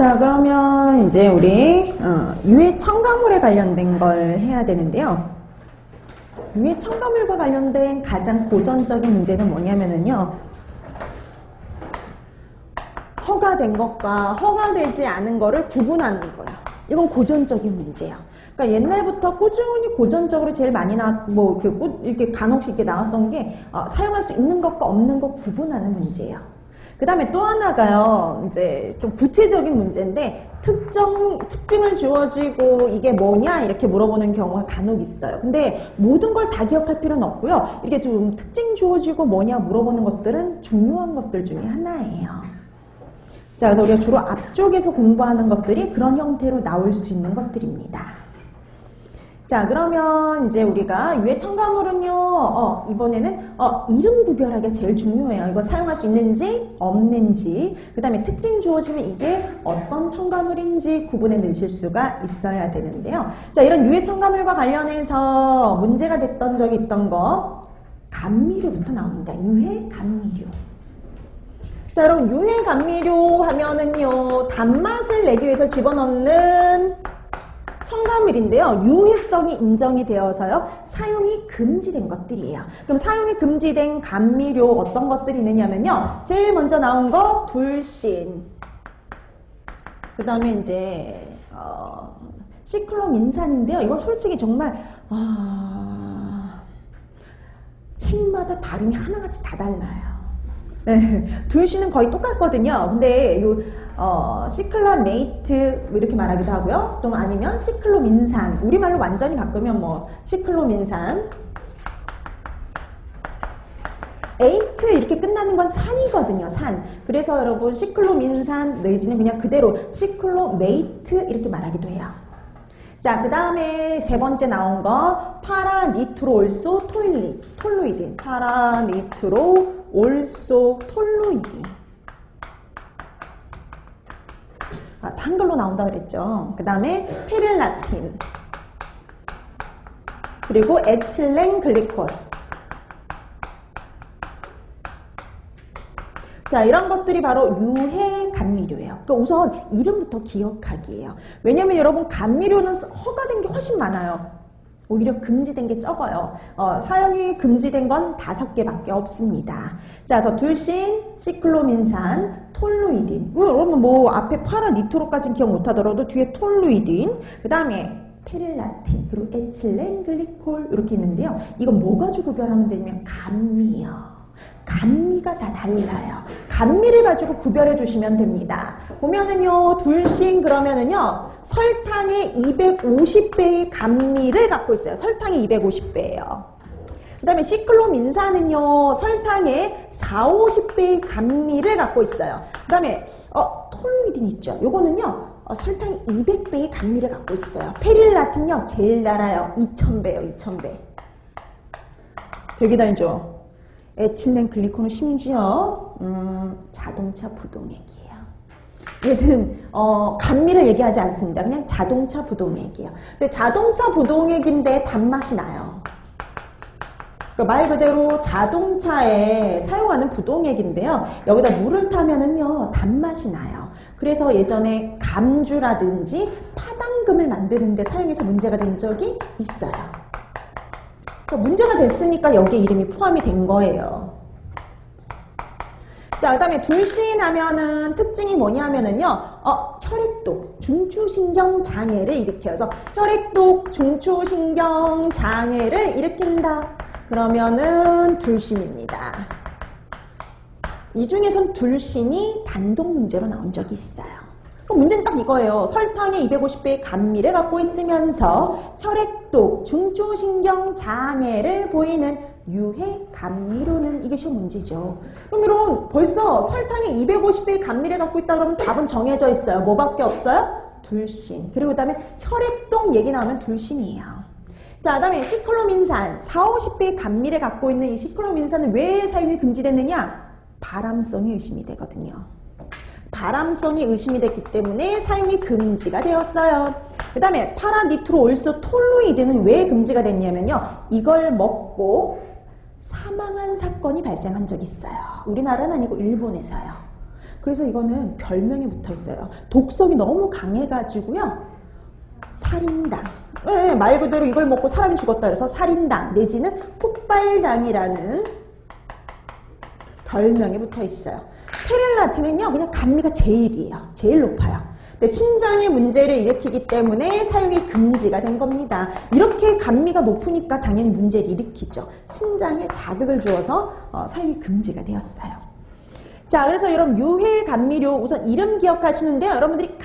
자, 그러면 이제 우리 어, 유해 첨가물에 관련된 걸 해야 되는데요. 유해 첨가물과 관련된 가장 고전적인 문제는 뭐냐면은요. 허가된 것과 허가되지 않은 거를 구분하는 거예요. 이건 고전적인 문제예요. 그러니까 옛날부터 꾸준히 고전적으로 제일 많이 나, 뭐, 이렇게, 꾸- 이렇게 간혹씩 이렇게 나왔던 게, 어, 사용할 수 있는 것과 없는 것 구분하는 문제예요. 그 다음에 또 하나가요, 이제 좀 구체적인 문제인데, 특정, 특징을 주어지고 이게 뭐냐? 이렇게 물어보는 경우가 간혹 있어요. 근데 모든 걸 다 기억할 필요는 없고요. 이렇게 좀 특징 주어지고 뭐냐 물어보는 것들은 중요한 것들 중에 하나예요. 자, 그래서 우리가 주로 앞쪽에서 공부하는 것들이 그런 형태로 나올 수 있는 것들입니다. 자, 그러면 이제 우리가 유해 첨가물은요, 어, 이번에는 어, 이름 구별하기가 제일 중요해요. 이거 사용할 수 있는지, 없는지, 그 다음에 특징 주어지면 이게 어떤 첨가물인지 구분해 넣으실 수가 있어야 되는데요. 자, 이런 유해 첨가물과 관련해서 문제가 됐던 적이 있던 거, 감미료부터 나옵니다. 유해 감미료. 자, 여러분 유해 감미료 하면은요 단맛을 내기 위해서 집어넣는 첨가물인데요. 유해성이 인정이 되어서요. 사용이 금지된 것들이에요. 그럼 사용이 금지된 감미료 어떤 것들이 있느냐면요. 제일 먼저 나온 거 둘신. 그 다음에 이제 어, 시클로민산인데요. 이건 솔직히 정말 아, 책마다 발음이 하나같이 다 달라요. 네, 둘씨는 거의 똑같거든요. 근데 요 어, 시클라 메이트 뭐 이렇게 말하기도 하고요. 또 아니면 시클로 민산. 우리말로 완전히 바꾸면 뭐 시클로 민산. 에이트 이렇게 끝나는 건 산이거든요. 산. 그래서 여러분 시클로 민산 내지는 그냥 그대로 시클로 메이트 이렇게 말하기도 해요. 자, 그 다음에 세 번째 나온 거 파라니트로올소 톨리, 톨로이딘. 파라니트로 올소 톨로이딘. 아, 한글로 나온다 그랬죠. 그 다음에 페릴라틴. 그리고 에틸렌 글리콜. 자, 이런 것들이 바로 유해 감미료예요. 그러니까 우선 이름부터 기억하기예요. 왜냐면 여러분 감미료는 허가된 게 훨씬 많아요. 오히려 금지된 게 적어요. 어, 사용이 금지된 건 다섯 개밖에 없습니다. 자, 그래서 둘신, 시클로민산, 톨루이딘. 뭐, 여러분 뭐 앞에 파라 니트로까지는 기억 못하더라도 뒤에 톨루이딘, 그 다음에 페릴라틴, 그리고 에틸렌 글리콜 이렇게 있는데요. 이건 뭐 가지고 구별하면 되냐면 감미요. 감미가 다 달라요. 감미를 가지고 구별해 주시면 됩니다. 보면은요, 둘씩 그러면은요, 설탕의 250배의 감미를 갖고 있어요. 설탕이 250배예요. 그 다음에 시클로민산은요, 설탕의 4, 50배의 감미를 갖고 있어요. 그 다음에, 어, 톨루이딘 있죠. 요거는요, 어, 설탕이 200배의 감미를 갖고 있어요. 페릴라틴요, 제일 달아요. 2000배요, 2000배. 되게 달죠? 에틸렌 글리콘은 심지어 음, 자동차 부동액이에요. 얘는 어, 감미를 얘기하지 않습니다. 그냥 자동차 부동액이에요. 근데 자동차 부동액인데 단맛이 나요. 그말 그대로 자동차에 사용하는 부동액인데요. 여기다 물을 타면은요 단맛이 나요. 그래서 예전에 감주라든지 파당금을 만드는데 사용해서 문제가 된 적이 있어요. 그러니까 문제가 됐으니까 여기에 이름이 포함이 된 거예요. 자, 그 다음에 둘신 하면은 특징이 뭐냐면은요, 어, 혈액독, 중추신경 장애를 일으켜서 혈액독, 중추신경 장애를 일으킨다. 그러면은 둘신입니다. 이 중에선 둘신이 단독 문제로 나온 적이 있어요. 문제는 딱 이거예요. 설탕의 250배의 감미를 갖고 있으면서 혈액독, 중추신경 장애를 보이는 유해 감미료는 이게 쉬운 문제죠. 그럼 여러분 벌써 설탕이 250배의 감미를 갖고 있다 그러면 답은 정해져 있어요. 뭐밖에 없어요? 둘신. 그리고 그다음에 혈액독 얘기 나오면 둘신이에요. 자, 그다음에 시클로민산 4, 50배의 감미를 갖고 있는 이 시클로민산은 왜 사용이 금지됐느냐? 바람성이 의심이 되거든요. 바람성이 의심이 됐기 때문에 사용이 금지가 되었어요. 그 다음에 파라니트로 올소 톨루이드는 왜 금지가 됐냐면요. 이걸 먹고 사망한 사건이 발생한 적이 있어요. 우리나라는 아니고 일본에서요. 그래서 이거는 별명이 붙어 있어요. 독성이 너무 강해가지고요. 살인당. 네, 말 그대로 이걸 먹고 사람이 죽었다 그래서 살인당 내지는 폭발당이라는 별명이 붙어 있어요. 페릴라틴은요, 그냥 감미가 제일이에요. 제일 높아요. 신장에 문제를 일으키기 때문에 사용이 금지가 된 겁니다. 이렇게 감미가 높으니까 당연히 문제를 일으키죠. 신장에 자극을 주어서 어, 사용이 금지가 되었어요. 자, 그래서 여러분 유해 감미료 우선 이름 기억하시는데요. 여러분들이